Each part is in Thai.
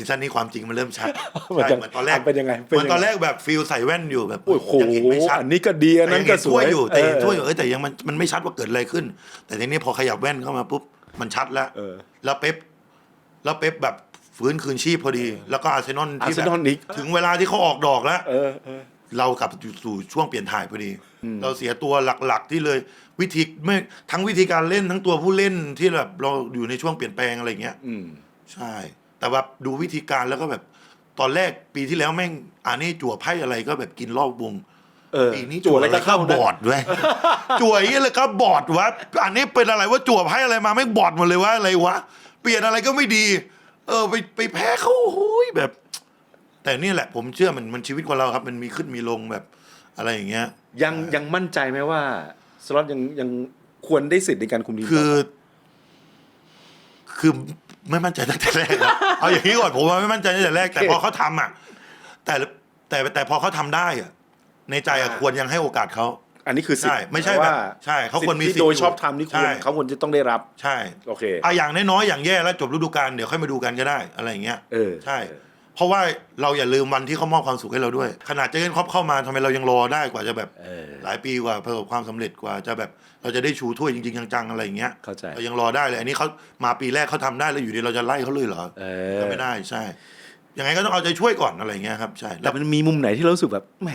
ซีซั่นนี้ความจริงมันเริ่มชัดมันใช่จะเหมือนตอนแรกเป็นยังไงเหเป็นมือนยังไงตอนแรกแบบฟิลใส่แว่นอยู่แบบโอ้โหยังเห็นไม่ชัดอันนี้ก็ดีอันนั้นก็แต่ยังสวยเห็นอยู่แต่เออช่วยอยู่เอ้ยแต่ยังมันมันไม่ชัดว่าเกิดอะไรขึ้น แต่ทีนี้พอขยับแว่นเข้ามาปุ๊บมันชัดแล้วเออแล้วเป๊ปแล้วเป๊ปแบบฟื้นคืนชีพพอดี แล้วก็อาร์เซนอลอาร์ที่เซแบบนอลอีกถึงเวลาที่เขาออกดอกแล้วเออเออเรากลับสู่ช่วงเปลี่ยนถ่ายพอดี เราเสียตัวหลักๆที่เลยวิธีไม่ทั้งวิธีการเล่นทั้งตัวผู้เล่นที่แบบเราอยู่ในช่วงเปลี่ยนแปลงอะไรเงี้ยอืมใช่ แต่แบบดูวิธีการแล้วก็แบบตอนแรกปีที่แล้วแม่งอ่านี่จั่วไพ่อะไรก็แบบกินรอบวงเออปีนี้จั่จั่ววอะไรอะไรก็ก็เข้าบนะอดด้วย จั่วไอ้เลยก็บอดวะอันนี้เป็นอะไรว่าจั่วไพ่อะไรมาไม่งบอดหมดเลยว่าอะไรวะเปลี่ยนอะไรก็ไม่ดี เออไปไปแพ้เขาโอ้ยแบบ แต่นี่แหละ ผมเชื่อมันมันชีวิตของเราครับ มันมีขึ้นมีลงแบบ อะไรอย่างเงี้ย ยังยังมั่นใจไหมว่าสล็อตยังยังควรได้สิทธิ์ในการคุมทีมคือ คือ ไม่มั่นใจตั้งแต่แรกนะเอาอย่างนี้ก่อนผมว่าไม่มั่นใจตั้งแต่แรก แต่พอเขาทำอะแต่แต่แต่พอเขาทำได้อะในใจอะควรยังให้โอกาสเขาอันนี้คือสิทใช่ธิ์ไม่ใช่แบบว่าใช่เขาควรมีสิทธิ์สิทธิ์โดยอยู่ชอบทำนี่ควรใช่เขาควรจะต้องได้รับ ใช่โอเคอะอย่างน้อยๆอย่างแย่แล้วจบฤดูกาลเดี๋ยวค่อยมาดูกันก็ได้อะไรอย่างเงี้ย เออใช่เพ ราะว่าเราอย่าลืมวันที่เขามอบความสุขให้เราด้วย ขนาดเจเกนครอปเข้ามาทำไมเรายังรอได้กว่าจะแบบเออหลายปีกว่าประสบความสำเร็จกว่าจะแบบเราจะได้ชูถ้วยจริงๆจังๆอะไรอย่างเงี้ยเข้าใจ เรายังรอได้เลย อันนี้เขามาปีแรกเขาทำได้แล้วอยู่ดีเราจะไล่เขาเลยเหรอเอก็อไม่ได้ใช่ยังไงก็ต้องเอาใจช่วยก่อนอะไรอย่างเงี้ยครับใช่แต่แล้วมันมีมุมไหนที่เรารู้สึกแบบแหม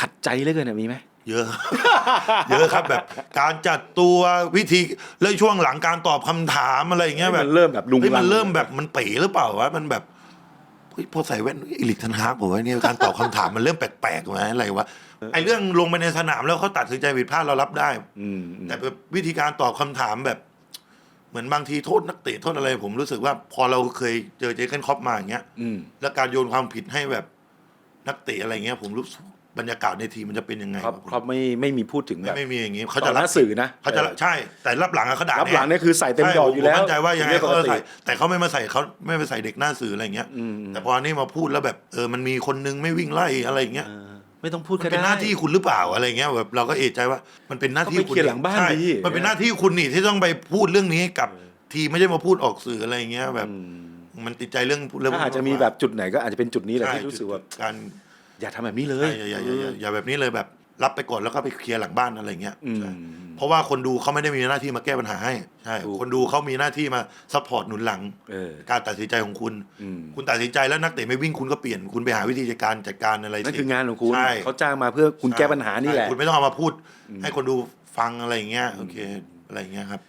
ขัดใจเหลือเกินอะมีไหมเยอะ เยอะครับแบบการจัดตัววิธีแล้วช่วงหลังการตอบคำถามอะไรอย่างเงี้ยแบบ มันเริ่มแบบลุงเฮ้ยลัมังนเริ่มแบบมันเป๋หรือเปล่าวะมันแบบเฮ้ย พอใส่แว่นอิลิกทันฮากบอกว่าเนี่ยการตอบคำถามมันเริ่มแปลกๆไหมอะไรวะไอ้เรื่องลงไปในสนามแล้วเขาตัดสินใจผิดพลาดเรารับได้อืมอืมแต่แบบวิธีการตอบคำถามแบบ เหมือนบางทีโทษนักเตะโทษอะไร ผมรู้สึกว่าพอเราเคยเจอเจอเกนครอปมาอย่างเงี้ยอืมแล้วการโยนความผิดให้แบบนักเตะอะไรเงี้ย ผมรู้สึก บรรยากาศในทีมมันจะเป็นยังไงครับครับไม่ไม่มีพูดถึงไม่แบบไม่มีอย่างงี้เขาเขาจะจะรัรับบสื่อนะเขาจะรับใช่ แต่รับหลังอะเขาด่ารับแน่หลังเนี่ยคือใส่เต็มใช่ดอกอยู่แล้วผมมั่นใจว่ายังไงเรื่องปเขากจะติใส่แต่เขาไม่มาใส่เขาไม่มาใส่เด็กหน้าสื่ออะไรเงี้ยอืมแต่พออันนี้มาพูดแล้วแบบเออมันมีคนนึงไม่วิ่งไล่อะไรอย่างเงี้ยเออไม่ต้องพูดมัก็นได้เป็นหน้าที่คุณหรือเปล่าอะไรเงี้ยแบบเราก็เอะใจว่ามันเป็นหน้าที่ก็ไปคุณเคลียร์หลังบ้านใช่ดีมันเป็นหน้าที่คุณนี่ที่ต้องไปพูดเรื่องนี้กับทีมไม่ใช่มาพูดออกสื่ออะไรเงี้ยแบบอืมมันติดใจเรื่องเรื่องถ้าอาจจะมีแบบจุดไหนก็อาจจะเป็นจุดนี้แหละที่รู้สึกว่าการ อย่าทำแบบนี้เลใช่ยอย่าอย่าอย่าอย่าอย่าแบบนี้เลยแบบรับไปก่อนแล้วก็ไปเคลียร์หลังบ้านอะไรเงี้ยอืมใช่เพราะว่าคนดูเขาไม่ได้มีหน้าที่มาแก้ปัญหาให้ใช่ถูกคนดูเขามีหน้าที่มาซัพพอร์ตหนุนหลังเออการตัดสินใจของคุณอืมคุณตัดสินใจแล้วนักเตะไม่วิ่งคุณก็เปลี่ยนคุณไปหาวิธีการจัดการอะไรนั่นสิคืองานของคุณใช่เขาจ้างมาเพื่อคุณแก้ปัญหานี่แหละใช่คุณไม่ต้องเอามาพูด ให้คนดูฟังอะไรอย่างเงี้ยโอเคอะไรอย่างเงี้ยครับ